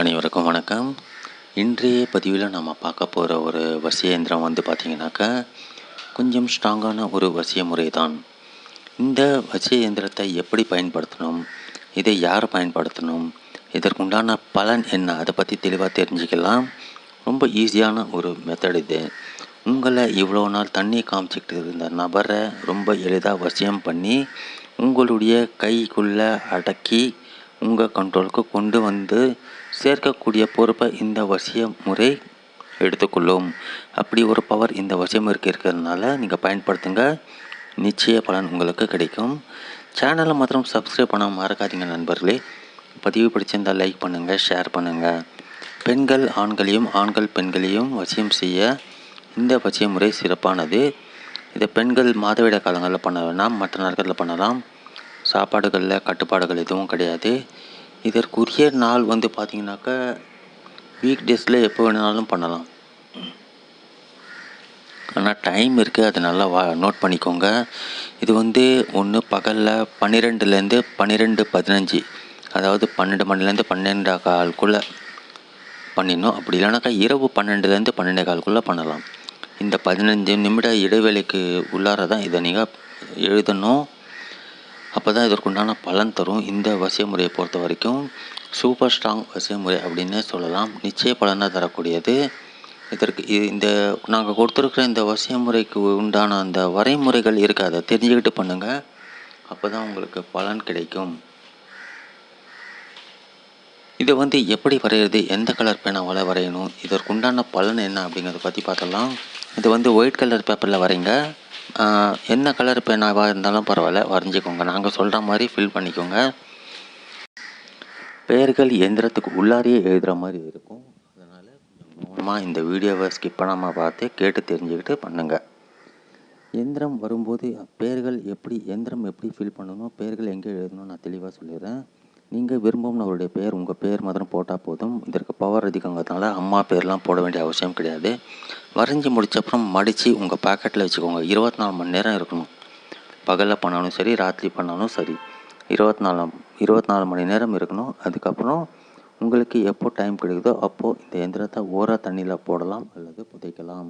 அனைவருக்கும் வணக்கம். இன்றைய பதிவில் நம்ம பார்க்க போகிற ஒரு வசிய இயந்திரம் வந்து பார்த்திங்கனாக்கா கொஞ்சம் ஸ்ட்ராங்கான ஒரு வசிய முறை தான் இந்த வசிய இயந்திரத்தை எப்படி பயன்படுத்தணும்? இதை யார் பயன்படுத்தணும்? இதற்குண்டான பலன் என்ன? அதை பற்றி தெளிவாக தெரிஞ்சுக்கலாம். ரொம்ப ஈஸியான ஒரு மெத்தட் இது. உங்களை இவ்வளோ நாள் தண்ணி காமிச்சிக்கிட்டு இருந்த நபரை ரொம்ப எளிதாக வசியம் பண்ணி உங்களுடைய கைக்குள்ளே அடக்கி உங்கள் கண்ட்ரோலுக்கு கொண்டு வந்து சேர்க்கக்கூடிய பொறுப்பை இந்த வசிய முறை எடுத்துக்கொள்ளும். அப்படி ஒரு பவர் இந்த வசிய முறைக்கு இருக்கிறதுனால நீங்கள் பயன்படுத்துங்க. நிச்சய பலன் உங்களுக்கு கிடைக்கும். சேனலை மாத்திரம் சப்ஸ்கிரைப் பண்ண மறக்காதீங்க நண்பர்களே. பதிவு பிடிச்சிருந்தால் லைக் பண்ணுங்கள் ஷேர் பண்ணுங்கள் பெண்கள் ஆண்களையும் ஆண்கள் பெண்களையும் வசியம் செய்ய இந்த வசிய முறை சிறப்பானது. இதை பெண்கள் மாதவிட காலங்களில் பண்ண வேணாம் மற்ற நாட்களில் பண்ணலாம். சாப்பாடுகளில் கட்டுப்பாடுகள் எதுவும் கிடையாது. இதற்குரிய நாள் வந்து பார்த்திங்கனாக்கா வீக் டேஸில் எப்போ வேணுனாலும் பண்ணலாம். ஆனால் டைம் இருக்குது அதை நல்லா வா நோட் பண்ணிக்கோங்க. இது வந்து ஒன்று பகலில் பன்னிரெண்டுலேருந்து பன்னிரெண்டு பதினஞ்சு. அதாவது பன்னெண்டு மணிலேருந்து பன்னெண்டு கால்குள்ளே பண்ணிடணும். அப்படி இல்லைனாக்கா இரவு பன்னெண்டுலேருந்து பன்னெண்டே கால்குள்ளே பண்ணலாம். இந்த பதினஞ்சு நிமிட இடைவேளைக்கு உள்ளார தான் இதை நீங்கள் எழுதணும். அப்போ தான் இதற்குண்டான பலன் தரும். இந்த வசிய முறையை பொறுத்த வரைக்கும் சூப்பர் ஸ்ட்ராங் வசிய முறை அப்படின்னு சொல்லலாம். நிச்சய பலனை தரக்கூடியது. இதற்கு இந்த நாங்கள் கொடுத்துருக்குற இந்த வசிய முறைக்கு உண்டான அந்த வரைமுறைகள் இருக்குது அதை தெரிஞ்சுக்கிட்டு பண்ணுங்கள் அப்போ தான் உங்களுக்கு பலன் கிடைக்கும். இதை வந்து எப்படி வரைகிறது எந்த கலர் பேனாவால் வரையணும்? இதற்குண்டான பலன் என்ன அப்படிங்கிறத பற்றி பார்த்தலாம் இது வந்து ஒயிட் கலர் பேப்பரில் வரைங்க என்ன கலர் பேனாவாக இருந்தாலும் பரவாயில்ல வரைஞ்சிக்கோங்க. நாங்கள் சொல்கிற மாதிரி ஃபில் பண்ணிக்கோங்க. பெயர்கள் எந்திரத்துக்கு உள்ளாரியே எழுதுகிற மாதிரி இருக்கும். அதனால் கவனமாக இந்த வீடியோவை ஸ்கிப் பண்ணாமல் பார்த்து கேட்டு தெரிஞ்சுக்கிட்டு பண்ணுங்கள் எந்திரம் வரும்போது பெயர்கள் எப்படி எந்திரம் எப்படி ஃபில் பண்ணணும் பெயர்கள் எங்கே எழுதணும் நான் தெளிவாக சொல்லிடுறேன். நீங்கள் விரும்பினவருடைய அவருடைய உங்கள் பேர் மாத்திரம் போட்டால் போதும். இதற்கு பவர் அதிகங்கிறதுனால அம்மா பேர்லாம் போட வேண்டிய அவசியம் கிடையாது. வரைஞ்சி முடிச்சப்புறம் மடித்து உங்கள் பாக்கெட்டில் வச்சுக்கோங்க. இருபத்தி நாலு மணி நேரம் இருக்கணும். பகலில் பண்ணாலும் சரி ராத்திரி பண்ணாலும் சரி. இருபத்தி நாலு இருபத்தி நாலு மணி நேரம் இருக்கணும். அதுக்கப்புறம் உங்களுக்கு எப்போ டைம் கிடைக்குதோ அப்போது இந்த எந்திரத்தை ஓர தண்ணியில் போடலாம் அல்லது புதைக்கலாம்.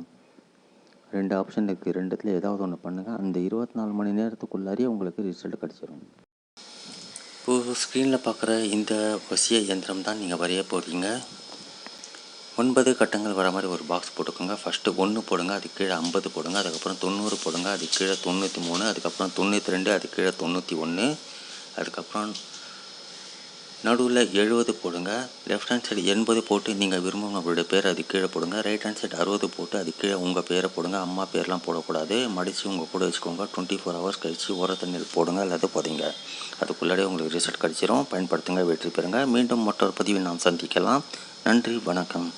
ரெண்டு ஆப்ஷன் இருக்குது ரெண்டுத்தில் ஏதாவது ஒன்று பண்ணுங்கள் அந்த இருபத்தி நாலு மணி நேரத்துக்குள்ளாரியே உங்களுக்கு ரிசல்ட் கிடச்சிரும். இப்போது ஸ்க்ரீனில் பார்க்குற இந்த வசிய இயந்திரம் தான் நீங்கள் வரைய போகிறீங்க ஒன்பது கட்டங்கள் வர மாதிரி ஒரு பாக்ஸ் போட்டுக்கோங்க. ஃபஸ்ட்டு ஒன்று போடுங்க அது கீழே ஐம்பது போடுங்க அதுக்கப்புறம் தொண்ணூறு போடுங்க அது கீழே தொண்ணூற்றி மூணு அதுக்கப்புறம் தொண்ணூற்றி ரெண்டு அது கீழே தொண்ணூற்றி ஒன்று அதுக்கப்புறம் நடுவில் எழுபது போடுங்க. லெஃப்ட் ஹேண்ட் சைடு எண்பது போட்டு நீங்கள் விரும்பும் நம்மளுடைய பேர் அது கீழே போடுங்க. ரைட் ஹேண்ட் சைடு அறுபது போட்டு அது கீழே உங்கள் பேரை போடுங்க. அம்மா பேர்லாம் போடக்கூடாது. மடித்து உங்கள் கூட வச்சுக்கோங்க. டுவெண்ட்டி ஃபோர் ஹவர்ஸ் கழித்து உர தண்ணியில் போடுங்க. அல்லது போதிங்க. அதுக்குள்ளாடியே உங்களுக்கு ரிசல்ட் கிடச்சிரும். பயன்படுத்துங்க வெற்றி பெறுங்க. மீண்டும் மற்றொரு பதிவை நாம் சந்திக்கலாம். நன்றி வணக்கம்.